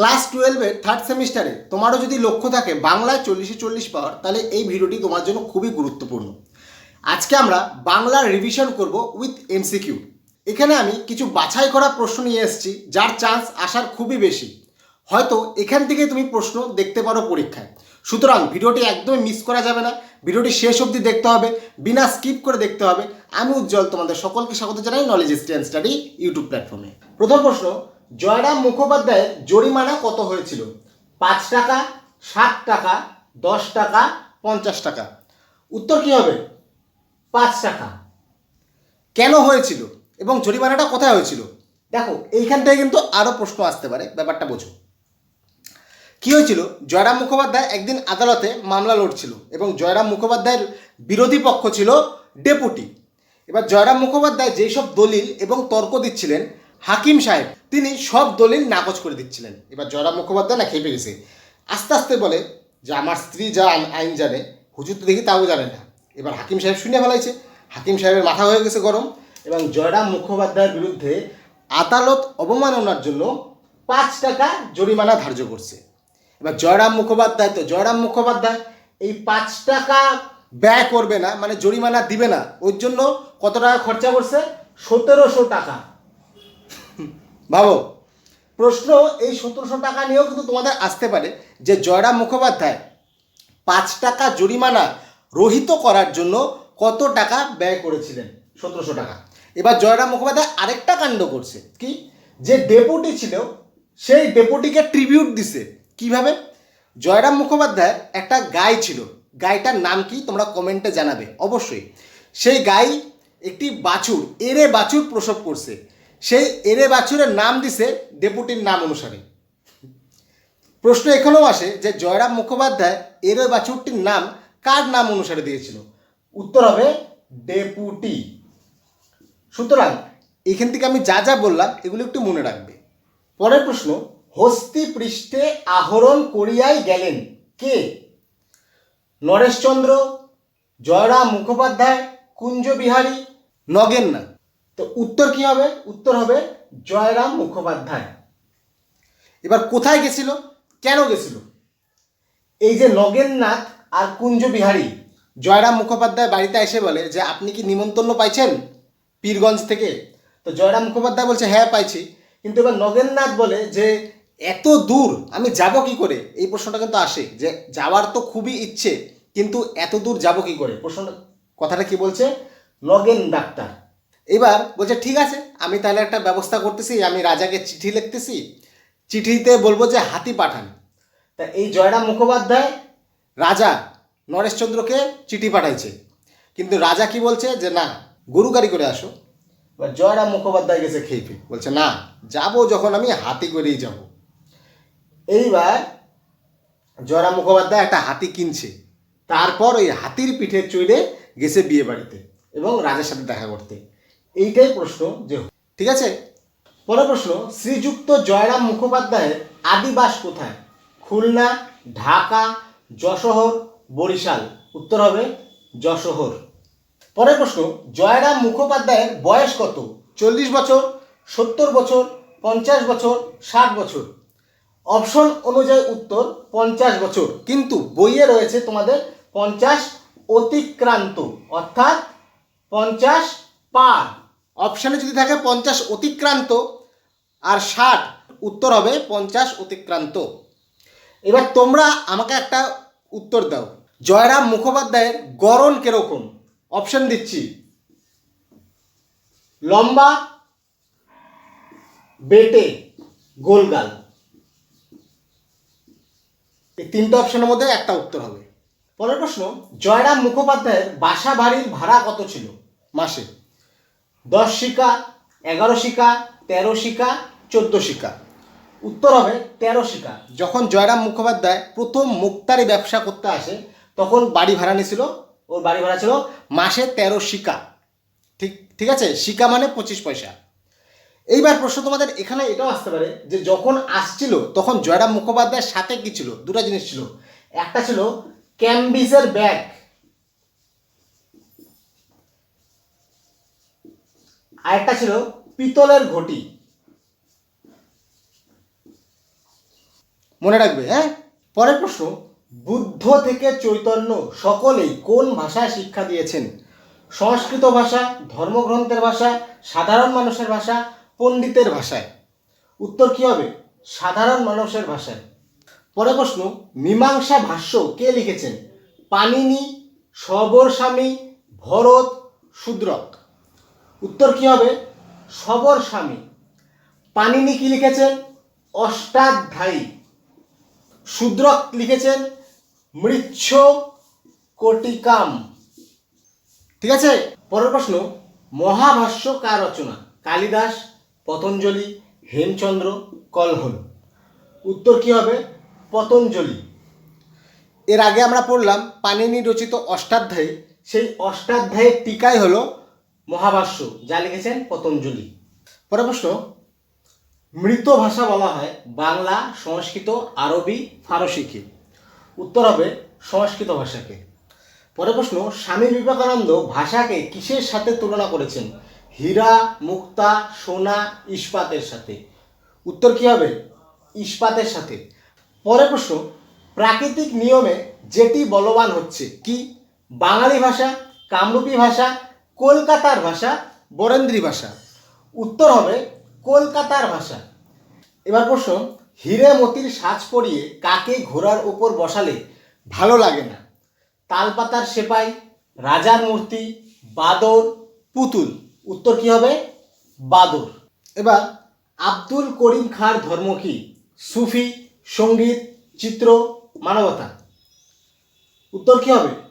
Class টুয়েলভের third সেমিস্টারে তোমারও যদি লক্ষ্য থাকে বাংলায় চল্লিশে চল্লিশ পাওয়ার, তাহলে এই ভিডিওটি তোমার জন্য খুবই গুরুত্বপূর্ণ। আজকে আমরা বাংলার রিভিশন করব উইথ এমসিকিউ এখানে আমি কিছু বাছাই করা প্রশ্ন নিয়ে এসেছি, যার চান্স আসার খুবই বেশি। হয়তো এখান থেকে তুমি প্রশ্ন দেখতে পারো পরীক্ষায়। সুতরাং ভিডিওটি একদমই মিস করা যাবে না, ভিডিওটি শেষ অবধি দেখতে হবে, বিনা স্কিপ করে দেখতে হবে। আমি উজ্জ্বল, তোমাদের সকলকে স্বাগত জানাই নলেজ স্ট্যান্ড স্টাডি ইউটিউব প্ল্যাটফর্মে প্রথম প্রশ্ন জয়রাম মুখোপাধ্যায়ের জরিমানা কত হয়েছিল? পাঁচ টাকা, সাত টাকা, দশ টাকা, পঞ্চাশ টাকা। উত্তর কী হবে? পাঁচ টাকা। কেন হয়েছিল এবং জরিমানাটা কোথায় হয়েছিল? দেখো এইখান থেকে কিন্তু আরও প্রশ্ন আসতে পারে, ব্যাপারটা বোঝো। কী হয়েছিল? জয়রাম মুখোপাধ্যায় একদিন আদালতে মামলা লড়ছিল এবং জয়রাম মুখোপাধ্যায়ের বিরোধী পক্ষ ছিল ডেপুটি। এবার জয়রাম মুখোপাধ্যায় যেই সব দলিল এবং তর্ক দিচ্ছিলেন হাকিম সাহেব, তিনি সব দলিল নাকচ করে দিচ্ছিলেন। এবার জয়রাম মুখোপাধ্যায় না খেপে গেছে। আস্তে আস্তে বলে যে, আমার স্ত্রী যা আইন- জানে, হুজুর তো দেখি তাও জানে না। এবার হাকিম সাহেব শুনে ফেলাইছে। হাকিম সাহেবের মাথা হয়ে গেছে গরম এবং জয়রাম মুখোপাধ্যায়ের বিরুদ্ধে আদালত অবমাননার জন্য পাঁচ টাকা জরিমানা ধার্য করছে। এবার জয়রাম মুখোপাধ্যায় তো জয়রাম মুখোপাধ্যায় এই পাঁচ টাকা ব্যয় করবে না মানে জরিমানা দিবে না। ওর জন্য কত টাকা খরচা করছে? সতেরোশো টাকা। ভাবো প্রশ্ন, এই সতেরোশো টাকা নিয়েও কিন্তু তোমাদের আসতে পারে যে জয়রাম মুখোপাধ্যায় পাঁচ টাকা জরিমানা রহিত করার জন্য কত টাকা ব্যয় করেছিলেন সতেরোশো টাকা? এবার জয়রাম মুখোপাধ্যায় আরেকটা কাণ্ড করছে, কি? যে ডেপুটি ছিল, সেই ডেপুটিকে ট্রিবিউট দিছে, কীভাবে? জয়রাম মুখোপাধ্যায়ের একটা গাই ছিল, গাইটার নাম কি তোমরা কমেন্টে জানাবে, অবশ্যই। সেই গাই একটি বাছুর, এরে বাছুর প্রসব করছে। সেই এরে বাছুরের নাম দিছে ডেপুটির নাম অনুসারে। প্রশ্ন এখানেও আসে যে জয়রাম মুখোপাধ্যায় এর বাছুরটির নাম কার নাম অনুসারে দিয়েছিল? উত্তর হবে ডেপুটি সুতরাং এখান থেকে আমি যা যা বললাম এগুলো একটু মনে রাখবে। পরের প্রশ্ন, হস্তি পৃষ্ঠে আহরণ করিয়াই গেলেন কে? নরেশচন্দ্র জয়রাম মুখোপাধ্যায় কুঞ্জবিহারী নগেননাথ তো উত্তর কি হবে? উত্তর হবে জয়রাম মুখোপাধ্যায়। এবার কোথায় গেছিল? কেন গেছিল? এই যে নগেননাথ আর কুঞ্জ বিহারী জয়রাম মুখোপাধ্যায় বাড়িতে এসে বলে যে, আপনি কি নিমন্ত্রণ পাইছেন পীরগঞ্জ থেকে? তো জয়রাম মুখোপাধ্যায় বলছে হ্যাঁ পাইছি। কিন্তু এবার নগেননাথ বলে যে, এত দূর, আমি যাব কি করে? এই প্রশ্নটা কিন্তু আসে যে, যাওয়ার তো খুবই ইচ্ছে, কিন্তু এত দূর যাব কি করে? প্রশ্নটা, কথাটা কি বলছে? নগেন ডাক্তার। এবার বলছে, ঠিক আছে, আমি তাহলে একটা ব্যবস্থা করতেছি, আমি রাজাকে চিঠি লিখতেছি। চিঠিতে বলব যে হাতি পাঠান। তা এই জয়রাম মুখোপাধ্যায় রাজা নরেশচন্দ্রকে চিঠি পাঠাইছে। কিন্তু রাজা কি বলছে যে, না, গরু গাড়ি করে আসো। এবার জয়রাম মুখোপাধ্যায় গেছে খেয়ে বলছে, না, যাব যখন আমি হাতি করেই যাব। এইবার জয়রাম মুখোপাধ্যায় একটা হাতি কিনছে। তারপর ওই হাতির পিঠে চড়ে গেছে বিয়ে বাড়িতে এবং রাজার সাথে দেখা করতে। এইটাই প্রশ্ন যে ঠিক আছে? পরের প্রশ্ন, শ্রীযুক্ত জয়রাম মুখোপাধ্যায়ের আদিবাস কোথায়? খুলনা, ঢাকা যশোহর বরিশাল। উত্তর হবে যশোহর পরের প্রশ্ন, জয়রাম মুখোপাধ্যায়ের বয়স কত? চল্লিশ বছর, সত্তর বছর, পঞ্চাশ বছর, ষাট বছর। অপশন অনুযায়ী উত্তর, পঞ্চাশ বছর। কিন্তু বইয়ে রয়েছে তোমাদের পঞ্চাশ অতিক্রান্ত, অর্থাৎ পঞ্চাশ পার। অপশানে যদি থাকে পঞ্চাশ অতিক্রান্ত আর ষাট, উত্তর হবে পঞ্চাশ অতিক্রান্ত। এবার তোমরা আমাকে একটা উত্তর দাও। জয়রাম মুখোপাধ্যায়ের গড়ন কীরকম? অপশন দিচ্ছি। লম্বা, বেটে, গোলগাল। এই তিনটে অপশনের মধ্যে একটা উত্তর হবে। পরের প্রশ্ন, জয়রাম মুখোপাধ্যায়ের বাসা বাড়ির ভাড়া কত ছিল মাসে? দশ শিকা, এগারো শিকা, তেরো শিকা, চোদ্দ শিকা। উত্তর হবে তেরো শিকা। যখন জয়রাম মুখোপাধ্যায় প্রথম মুক্তারি ব্যবসা করতে আসে, তখন বাড়ি ভাড়া নিয়েছিল, ওর বাড়ি ভাড়া ছিল মাসে তেরো শিকা। ঠিক ঠিক আছে? শিকা মানে পঁচিশ পয়সা। এইবার প্রশ্ন তোমাদের, এখানে এটাও আসতে পারে যে যখন আসছিল, তখন জয়রাম মুখোপাধ্যায়ের সাথে কি ছিল? দুটো জিনিস ছিল। একটা ছিল ক্যাম্বিসের ব্যাগ আরেকটা ছিল পিতলের ঘটি। মনে রাখবে হ্যাঁ? পরের প্রশ্ন, বুদ্ধ থেকে চৈতন্য সকলেই কোন ভাষায় শিক্ষা দিয়েছেন? সংস্কৃত ভাষা, ধর্মগ্রন্থের ভাষা, সাধারণ মানুষের ভাষা, পণ্ডিতের ভাষায়। উত্তর কি হবে? সাধারণ মানুষের ভাষায়। পরের প্রশ্ন, মীমাংসা ভাষ্য কে লিখেছেন? পানিনি সবর স্বামী ভরত শূদ্রক উত্তর কি হবে? সবর স্বামী। পানিনি কি লিখেছেন? অষ্টাধ্যায়ী। শূদ্রক লিখেছেন? মৃচ্ছ কোটিকাম। ঠিক আছে? পরের প্রশ্ন, মহাভাষ্য কার রচনা? কালিদাস, পতঞ্জলি, হেমচন্দ্র কলহন উত্তর কি হবে? পতঞ্জলি। এর আগে আমরা পড়লাম পানিনি রচিত অষ্টাধ্যায়ী, সেই অষ্টাধ্যায়ের টিকাই হলো মহাভাষ্য, যা লিখেছেন পতঞ্জলি। পরের প্রশ্ন, মৃত ভাষা বলা হয় বাংলা, সংস্কৃত, আরবি ফারসিকে উত্তর হবে সংস্কৃত ভাষাকে। পরের প্রশ্ন, স্বামী বিবেকানন্দ ভাষাকে কিসের সাথে তুলনা করেছেন? হীরা, মুক্তা, সোনা, ইস্পাতের সাথে। উত্তর কি হবে? ইস্পাতের সাথে। পরের প্রশ্ন, প্রাকৃতিক নিয়মে যেটি বলবান হচ্ছে কি? বাঙালি ভাষা, কামরূপী ভাষা কলকাতার ভাষা, বরেন্দ্রী ভাষা। উত্তর হবে কলকাতার ভাষা। এবার প্রশ্ন, হিরে মতির সাজ পরিয়ে কাকে ঘোড়ার উপর বসালে ভালো লাগে না? তালপাতার সেপাই রাজার মূর্তি, বাদর, পুতুল। উত্তর কি হবে? বাদর। এবার, আব্দুল করিম খাঁর ধর্ম কি? সুফি, সংগীত, চিত্র, মানবতা। উত্তর কি হবে?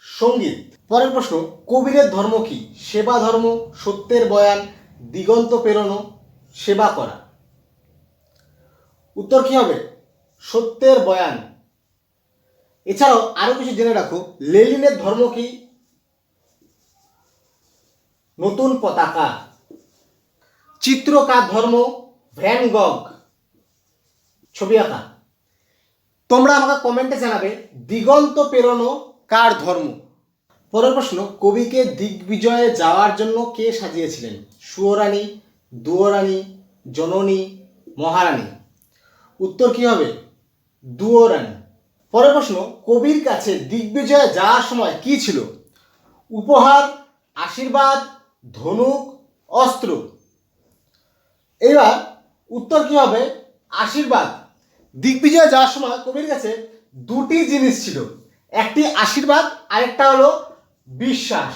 সংগীত। পরের প্রশ্ন কবিরের ধর্ম কি? সেবা ধর্ম, সত্যের বয়ান, দিগন্ত পেরোনো সেবা করা। উত্তর কি হবে? সত্যের বয়ান। এছাড়াও আরও কিছু জেনে রাখো, লেলিনের ধর্ম কি? নতুন পতাকা। চিত্রকার ধর্ম, ভ্যান গগ। ছবি আঁকা। তোমরা আমাকে কমেন্টে জানাবে, দিগন্ত পেরোনো কার ধর্ম? পরের প্রশ্ন, কবিকে দিগ্বিজয়ে যাওয়ার জন্য কে সাজিয়েছিলেন? সুয়রানী, দুয়রানী, জননী, মহারানী? উত্তর কি হবে? দুয়রানী। পরের প্রশ্ন, কবির কাছে দিগ্বিজয়ে যাওয়ার সময় কি ছিল? উপহার, আশীর্বাদ, ধনুক, অস্ত্র? এবার উত্তর কি হবে? আশীর্বাদ। দিগ্বিজয়ে যাওয়ার সময় কবির কাছে দুটি জিনিস ছিল। একটি আশীর্বাদ, আরেকটা হলো বিশ্বাস।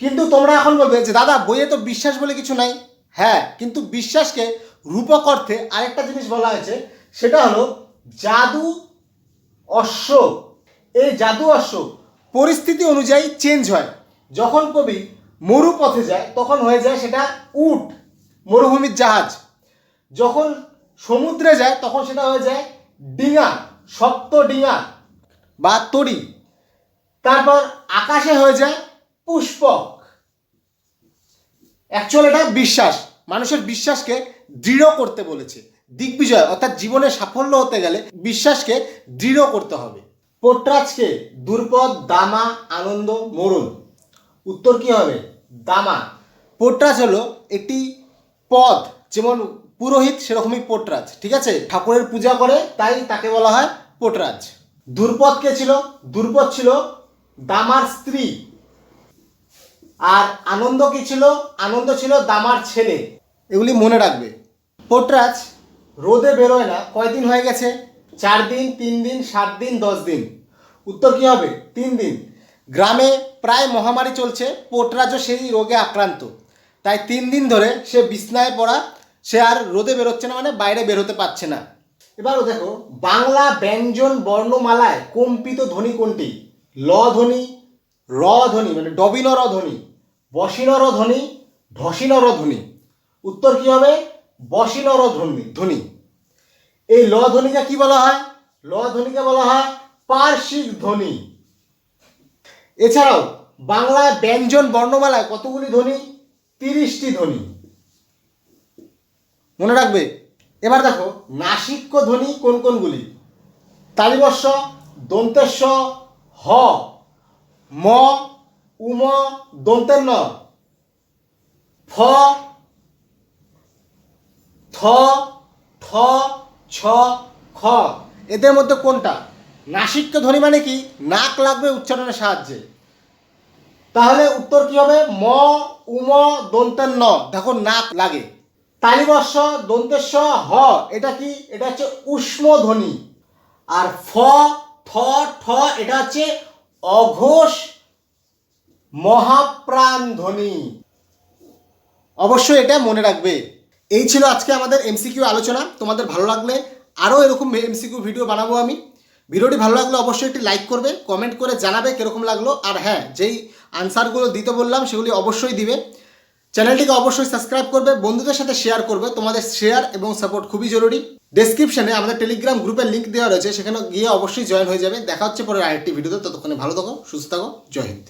কিন্তু তোমরা এখন বলবে যে, দাদা, বইয়ে তো বিশ্বাস বলে কিছু নাই। হ্যাঁ কিন্তু বিশ্বাসকে রূপক অর্থে আরেকটা জিনিস বলা হয়েছে, সেটা হলো জাদু অশ্ব এই জাদু অশ্ব পরিস্থিতি অনুযায়ী চেঞ্জ হয়। যখন কবি মরুপথে যায়, তখন হয়ে যায় সেটা উট, মরুভূমির জাহাজ। যখন সমুদ্রে যায়, তখন সেটা হয়ে যায় ডিঙা, শক্ত ডিঙা। বা তরি তারপর আকাশে হয়ে যায় পুষ্পক। অ্যাকচুয়াল এটা বিশ্বাস। মানুষের বিশ্বাসকে দৃঢ় করতে বলেছে। দিগ্বিজয়, অর্থাৎ জীবনে সাফল্য হতে গেলে বিশ্বাসকে দৃঢ় করতে হবে। পোট্রাজকে দুর্পদ, দামা, আনন্দ মরুন উত্তর কি হবে? দামা। পোট্রাজ হলো একটি পদ, যেমন পুরোহিত সেরকমই পোটরাজ, ঠিক আছে? ঠাকুরের পূজা করে, তাই তাকে বলা হয় পোটরাজ। দুর্পদ কে ছিল? দুর্পদ ছিল দামার স্ত্রী। আর আনন্দ কি ছিল? আনন্দ ছিল দামার ছেলে। এগুলি মনে রাখবে। পোটরাজ রোদে বেরোয় না। কয়দিন হয়ে গেছে? চার দিন, তিন দিন, সাত দিন, দশ দিন। উত্তর কি হবে? তিন দিন। গ্রামে প্রায় মহামারী চলছে। পোটরাজও সেই রোগে আক্রান্ত। তাই তিন দিন ধরে সে বিছনায় পড়া, সে আর রোদে বেরোচ্ছে না মানে বাইরে বেরোতে পারছে না। এবারও দেখো, বাংলা ব্যঞ্জন বর্ণমালায় কম্পিত ধ্বনি কোনটি? ল ধ্বনি, র ধ্বনি মানে ডবিনর ধ্বনি, বসিনর ধ্বনি ঢসিনর ধ্বনি। উত্তর কি হবে? বসিনর ধ্বনি ধ্বনি। এই ল ধ্বনিকে কি বলা হয়? ল ধ্বনিকে বলা হয় পার্শ্বিক ধ্বনি। এছাড়াও, বাংলা ব্যঞ্জন বর্ণমালায় কতগুলি ধ্বনি? তিরিশটি ধ্বনি। মনে রাখবে? এবার দেখো নাসিক্য ধ্বনি কোন কোনগুলি? তালিবস্য দন্তেস্ব, হ, ম, উম, দন্তের ন, ফ, থ, ঠ, ছ, খ। এদের মধ্যে কোনটা? নাসিক্য ধ্বনি মানে কি? নাক লাগবে উচ্চারণের সাহায্যে। তাহলে উত্তর কি হবে? ম, উম, দন্তের ন। দেখো, নাক লাগে। তালিবর্ষ দন্তেস্ব, হ, এটা কি? এটা হচ্ছে উষ্ম ধ্বনি। আর ফ, থ, ঠ, এটা হচ্ছে অঘোষ মহাপ্রাণ ধ্বনি। অবশ্যই এটা মনে রাখবে। এই ছিল আজকে আমাদের এমসিকিউ আলোচনা। তোমাদের ভালো লাগলে আরও এরকম এমসিকিউ ভিডিও বানাবো আমি। ভিডিওটি ভালো লাগলে অবশ্যই একটি লাইক করবে, কমেন্ট করে জানাবে কীরকম লাগল। আর হ্যাঁ যেই আনসারগুলো দিতে বললাম, সেগুলি অবশ্যই দিবে। চ্যানেলটিকে অবশ্যই সাবস্ক্রাইব করবে, বন্ধুদের সাথে শেয়ার করবে। তোমাদের শেয়ার এবং সাপোর্ট খুবই জরুরি। ডেসক্রিপশনে আমাদের টেলিগ্রাম গ্রুপের লিঙ্ক দেওয়া রয়েছে, সেখানে গিয়ে অবশ্যই জয়েন হয়ে যাবে। দেখা হচ্ছে পরে আরেকটি ভিডিওতে ততক্ষণে ভালো থাকো, সুস্থ থাকো, জয় হিন্দ।